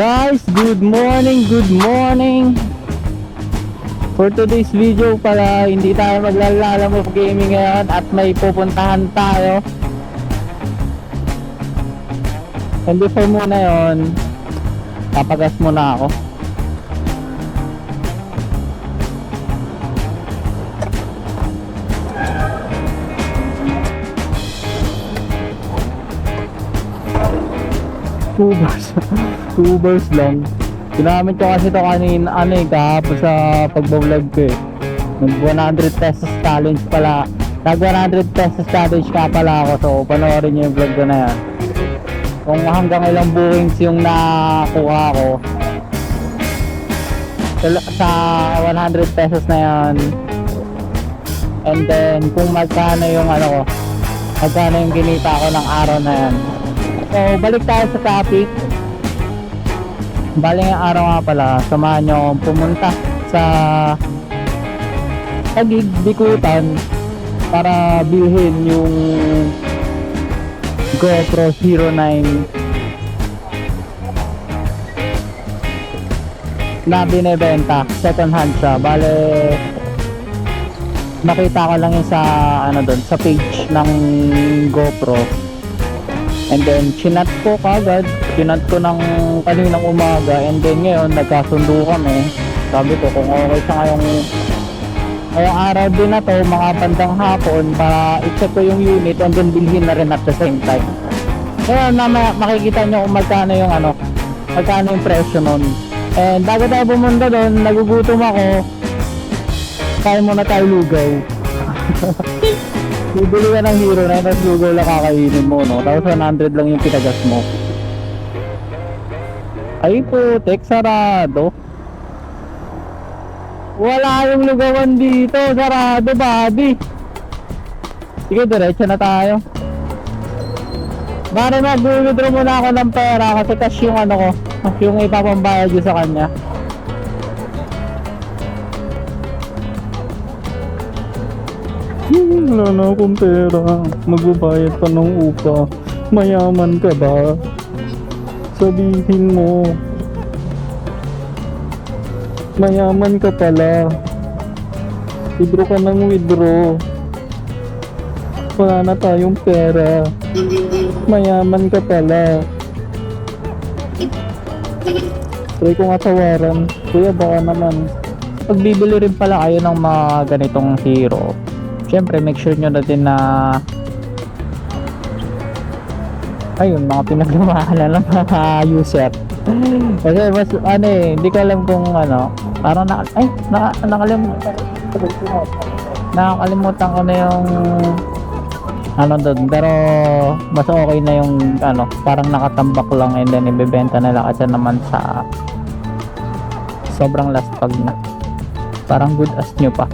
Guys, good morning, good morning. For today's video para hindi tayo maglalala of gaming ngayon at may pupuntahan tayo. And before muna yon, papagas muna ako. Two bars. Two bars lang. Ginamit ko kasi to kanina, ano eh, kahapon sa pagbablog ko eh. Nag 100 pesos challenge pala. Nag 100 pesos challenge ka pala ako. So, panoorin nyo yung vlog ko na yan. Kung hanggang ilang bookings yung nakuha ko. Sa- Sa 100 pesos na yan. And then, kung magkano yung ano ko. Magkano yung kinita ko ng araw na yan. So, balik tayo sa topic. Bali ngayong araw nga pala, samahan nyo pumunta sa Tagig, Bikutan para bilhin yung GoPro Hero 9 na binebenta, second hand siya. Bale, nakita ko lang yun sa ano doon, sa page ng GoPro. And then, chinat ko kagad. Chinat ko ng kaninang umaga. And then, ngayon, nagkasundo kami. Sabi ko, kung okay siya ngayong ngayong araw din na to, mga bandang hapon, para i-check ko yung unit and then bilhin na rin at the same time. Kaya na ma- makikita nyo kung magkano yung ano, magkano yung presyo nun. And bago tayo pumunta doon, nagugutom ako. Kaya muna tayo lugaw. Bibili ka ng hero na tapos lugaw lang kakainin mo, no? Tapos 100 lang yung pinagas mo. Ay putek, sarado. Wala yung lugawan dito, sarado, buddy. Sige, diretso na tayo. Bari mag-withdraw muna ako ng pera kasi cash yung ano ko, yung ipapambayad ko sa kanya. Wala na akong pera. Magbabayad pa ng upa. Mayaman ka ba? Sabihin mo. Mayaman ka pala. Withdraw ka ng withdraw. Wala na tayong pera. Mayaman ka pala. Try ko nga tawaran. Kuya, baka naman. Pag bibili rin pala kayo ng mga ganitong hero, syempre make sure nyo na din na ayun, mga pinaglamahalan ng mga user. Kasi mas, ano eh, hindi ko alam kung ano, parang na, ay, na, nakalimutan, nakakalimutan ko na yung ano doon, pero mas okay na yung ano, parang nakatambak lang and then ibebenta nila kasi naman sa sobrang last pag na. Parang good as new pa.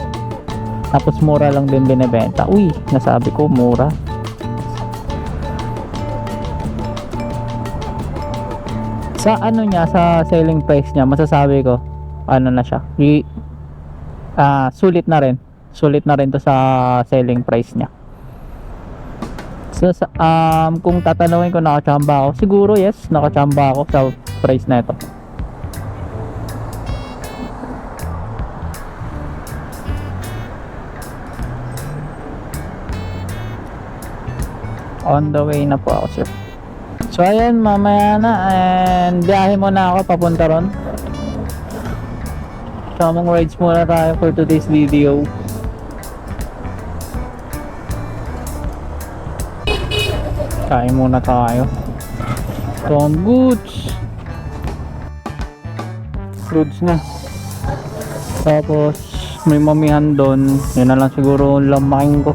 Tapos mura lang din binebenta. Uy, nasabi ko mura. Sa ano niya, sa selling price niya, masasabi ko, ano na siya. I, ah, sulit na rin. Sulit na rin to sa selling price niya. So, sa, um, kung tatanungin ko nakachamba ako, siguro yes, nakachamba ako sa price na ito. On the way na po ako, sir. So, ayan, mamaya na. And biyahe muna ako papunta ron. Tamang rides muna tayo for today's video. Kain muna tayo. Tom Goods. Fruits na. Tapos, may mamihan doon. Yun na lang siguro lamaking ko.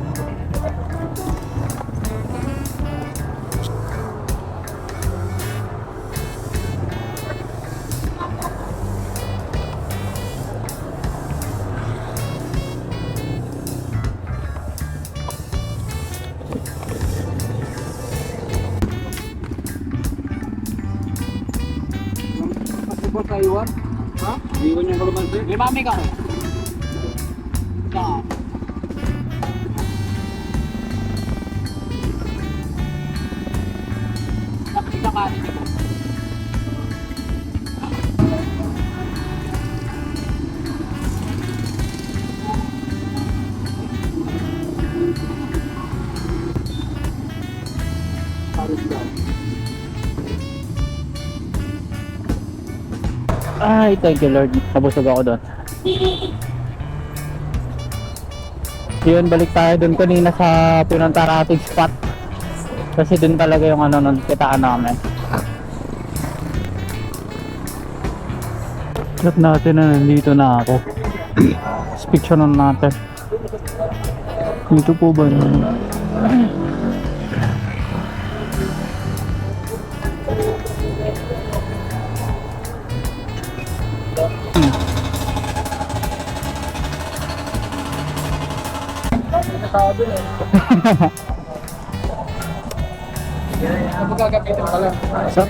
Ano magkaiwan? Ha? Iwan yung kalaman sa'yo. May mami ka oh. ko. Saan? Nakita ka rin. Thank you. Ay, thank you Lord. Nabusog ako doon. Yun, balik tayo doon kanina sa pinunta nating spot. Kasi doon talaga yung ano nun, kitaan namin. Check natin na nandito na ako. Picture na natin. Dito po ba yun? Ano gagapitin pala? Sa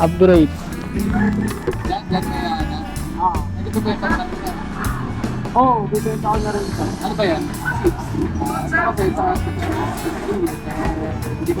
upgrade. Yan, yan na yan. Ah, hindi ko benta ka na Oo, oh, bibenta ko na rin ito. Ano ba yan? Ano ba ito? Hindi ko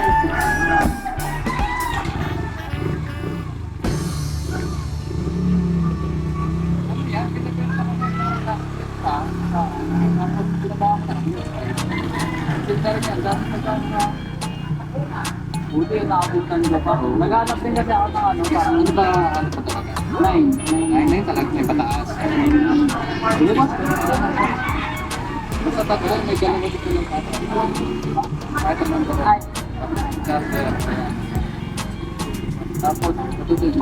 Buti yung nakabutan ko pa. Naghanap din kasi ako ng ano, parang ano ba, ano pa talaga? Nine. Nine, nine talaga, may pataas. Hindi ba? Basta tatlo, may dalawa dito ng pata. Kahit naman ko. Kasi, tapos, ito din.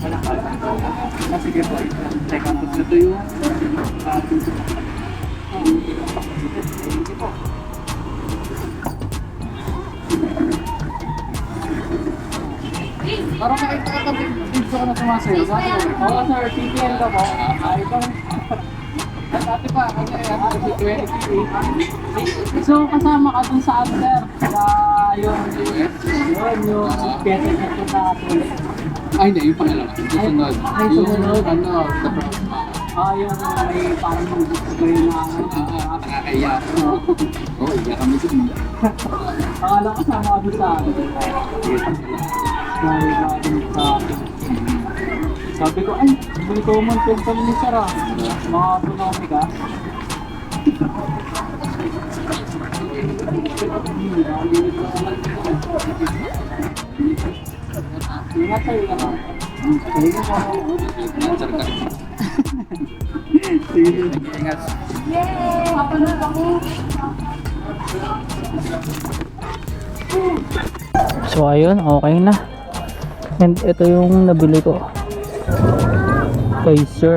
Ah, sige po. Teka, tapos yung ah, Parang nakita ka tabi dito ka na sumasayo. Sabi ko, Oo sir, CPN ka po. Ah, ikaw. At ate pa, kasi ano, si 23. So, kasama ka dun sa answer. Sa yung, yun, yung pyesa na ito na. Ay, hindi, yung pangalawa. Yung susunod. Ay. Yung, ano, the prom. Ah, yung may parang yung display na Ah, ah, nakakaya. Oo, iya kami dun. Akala ko sama ka dun sa akin. Sabi ka dun sa akin. Sabi ko, ay, bili ko man yung kami ni Sarah. Mga economy ka. Ingat sa'yo ka lang. Sige po. Answer ka. Sige. So ayun, okay na. And ito yung nabili ko. Kay Sir.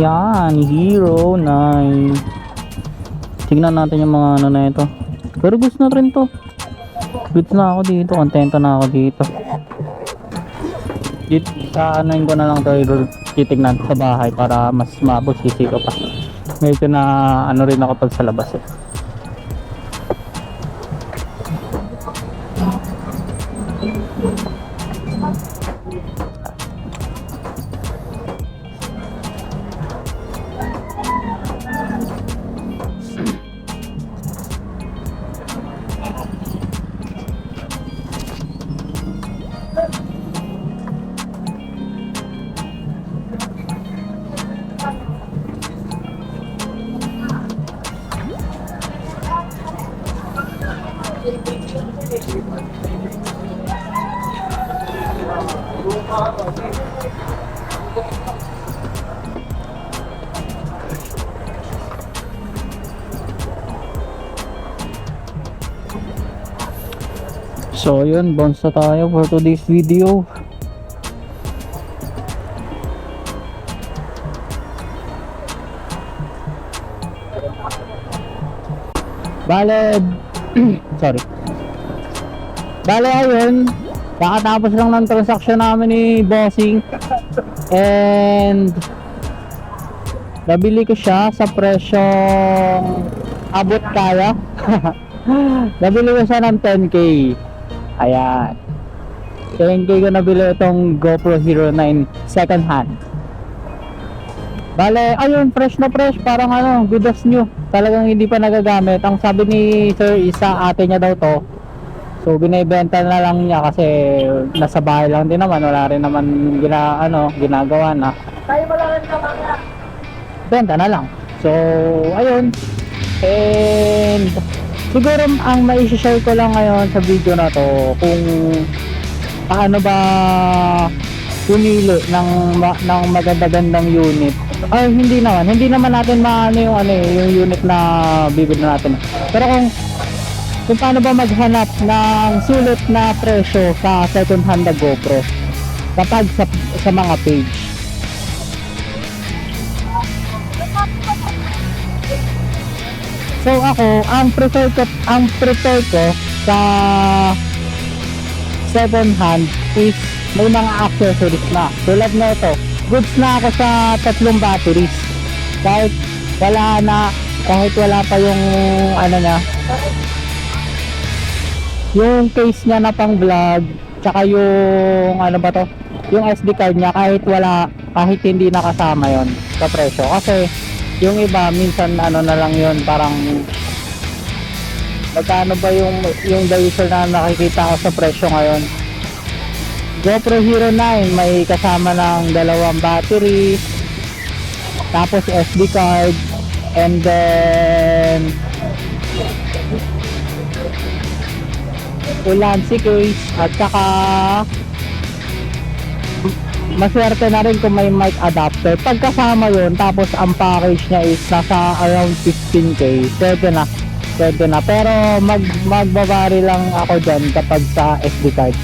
Yan, Hero 9. Tignan natin yung mga ano na ito. Pero gusto na rin to. Goods na ako dito, kontento na ako dito. Dito, sa ano ko na lang to, titignan sa bahay para mas mabusisi ko pa. Medyo na ano rin ako pag sa labas eh. So yun, bounce na tayo for today's video. Bale, sorry. Bale ayun, kakatapos lang ng transaction namin ni Bossing. And nabili ko siya sa presyong abot kaya. nabili ko siya ng 10k. Ayan. 10k ko nabili itong GoPro Hero 9 second hand. Bale, ayun, fresh na fresh, parang ano, good as new. Talagang hindi pa nagagamit. Ang sabi ni Sir Isa, ate niya daw to. So, binibenta na lang niya kasi nasa bahay lang din naman. Wala rin naman gina, ano, ginagawa na. Tayo mo lang ang. Benta na lang. So, ayun. And, siguro ang mai-share ko lang ngayon sa video na to, kung paano ba pumili ng, ma- ng maganda-gandang unit. Ay, hindi naman. Hindi naman natin maano yung, ano, eh, yung unit na bibili natin. Pero kung kung paano ba maghanap ng sulit na presyo sa second hand na GoPro kapag sa, sa mga page. So ako, ang prefer ko, ang prefer ko sa second hand is may mga accessories na. Tulad na ito, goods na ako sa tatlong batteries. Kahit wala na, kahit wala pa yung ano niya, yung case niya na pang vlog, tsaka yung ano ba to, yung SD card niya kahit wala, kahit hindi nakasama yon sa presyo. Kasi yung iba minsan ano na lang yun parang magkano ba yung yung laser na nakikita ko sa presyo ngayon GoPro Hero 9 may kasama ng dalawang battery tapos SD card and then Ulansi case at saka maswerte na rin kung may mic adapter. Pagkasama yun, tapos ang package niya is nasa around 15k. Pwede na. Pwede na. Pero mag, magbabari lang ako dyan kapag sa SD card.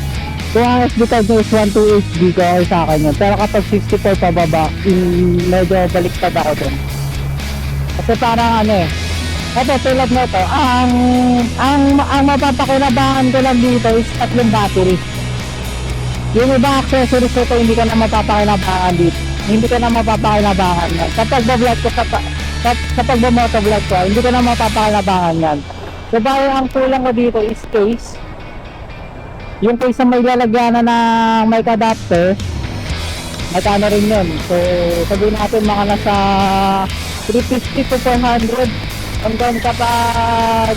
Kung ang SD card niya is 128 GB okay sa akin yun. Pero kapag 64 pababa, in, medyo baliktad ako dun. Kasi parang ano eh, ito tulad nito, ang ang ang mapapakinabangan ko lang dito is tatlong battery. Yung iba accessories ko hindi ka na mapapakinabangan dito. Hindi ka na mapapakinabangan yan. Kapag vlog ko sa, sa, sa pagbamotovlog ko, hindi ka na mapapakinabangan yan. So ang kulang ko dito is case. Yung case na may lalagyanan ng mic adapter, magkano rin yun. So sabihin natin mga nasa 350 to 400 hanggang kapag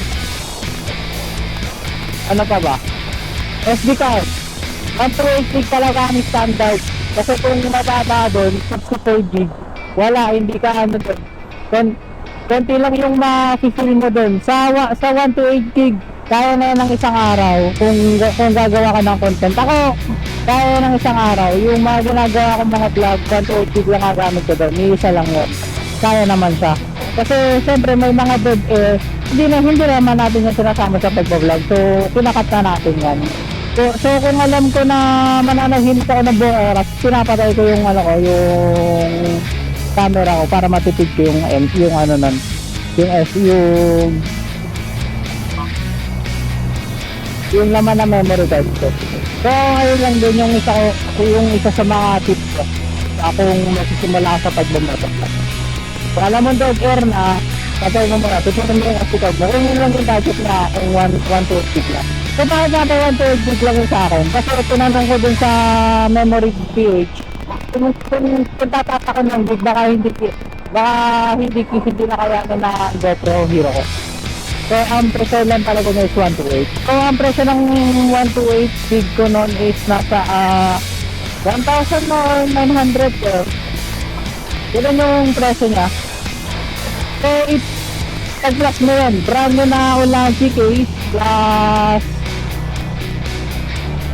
ano pa ba? SD card. 128 gig talaga ang standard. Kasi kung mababa doon 64 gig wala hindi ka ano doon. Kon konti lang yung ma-feel mo doon. Sa sa 128 gig kaya na yan ng isang araw kung kung gagawa ka ng content. Ako kaya ng isang araw. Yung mga ginagawa kong mga vlog 128 gig lang ang gamit ko doon. Isa lang yun. Kaya naman siya kasi siyempre may mga dead air hindi na hindi naman natin yung sinasama sa pagbablog. So pinakat na natin yan. So, so kung alam ko na mananahimik ako ng buong oras pinapatay ko yung ano ko yung camera ko para matipid ko yung M, yung ano nun yung S yung yung laman na memory card ko. So ayun lang din yung isa ko yung isa sa mga tips ko akong nagsisimula sa pagbablog mo dog air na, patay mo muna, tutunan mo yung asikag mo. Kung yun lang yung budget na, kung 1 to 8 gig lang. So bakit natin 1 to 8 gig lang sa akin? Kasi tinanong ko dun sa memory PH, kung, kung, kung tatata ko ng gig, baka hindi, baka hindi, hindi na kaya na GoPro Hero ko. So ang presyo lang talaga niya is 1 to 8. Kung ang presyo ng 1 to 8 gig ko noon is nasa ah 1,900 uh, Ganun yung presyo niya. So, it, pag-plus mo yun, brand new na Ulanzi case plus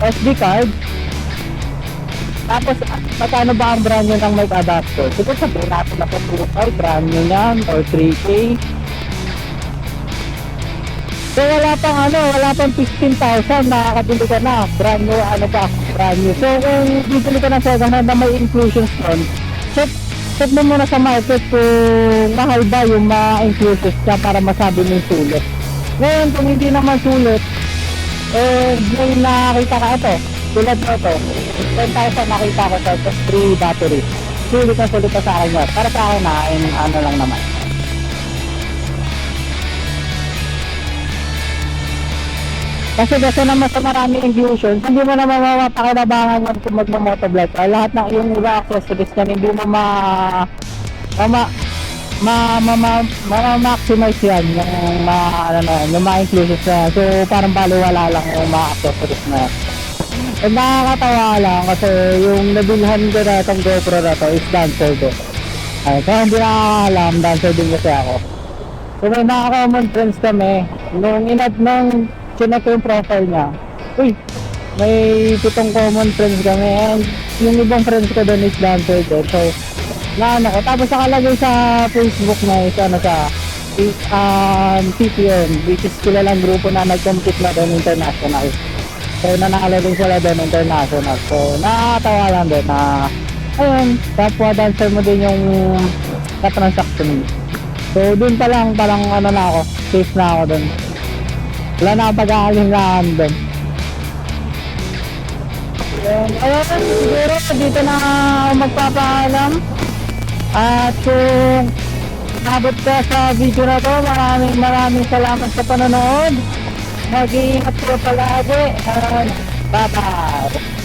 SD card. Tapos, magkano ba ang brand new ng mic adapter? Siguro sabihin natin na po 2.5, brand new yan, or 3K. So, wala pang ano, wala pang 15,000, nakakabili ka na. Brand new, ano pa, brand new. So, kung bibili ka ng second hand na may inclusions doon, check check mo muna sa market kung mahal ba yung mga inclusive ka para masabi mo sulit. Ngayon, kung hindi naman sulit, eh, may nakita ka ito. Tulad mo ito. 10,000 nakita ko sa 3 battery. Sulit na sulit na sa akin yun. Para sa akin na, in, ano lang naman. Kasi kasi naman sa maraming inclusions, hindi mo naman mapapakinabangan yan kung magmamotovlog. Ah, lahat ng yung iba accessories na hindi mo ma Mama, ma, ma, ma, ma, maximize yan yung ma, ano na, yung mga inclusive na. So, parang baliwala lang yung mga accessories na yan. And nakakatawa lang kasi yung nabilhan ko na itong GoPro na to is dancer din. Ay, kaya hindi nakakalam, dancer din kasi ako. So may mga common friends kami. Nung inad nung chinek ko yung profile niya, uy, may pitong common friends kami and yung ibang friends ko doon is dancer din. So, na ano ko. Tapos nakalagay sa Facebook na is ano sa is, um, TPN, which is kilalang grupo na nag-compete na doon international. So, nanalo din sila doon international. So, nakakatawa lang din na ayun, kapwa dancer mo din yung na-transaction. So, dun pa lang, parang ano na ako, safe na ako dun. Wala na akong pag-aalingaan dun. Ayun, ayun, siguro dito na magpapaalam. At kung nabot ka sa video na to, maraming maraming salamat sa panonood. Mag-iingat ko palagi. And bye-bye.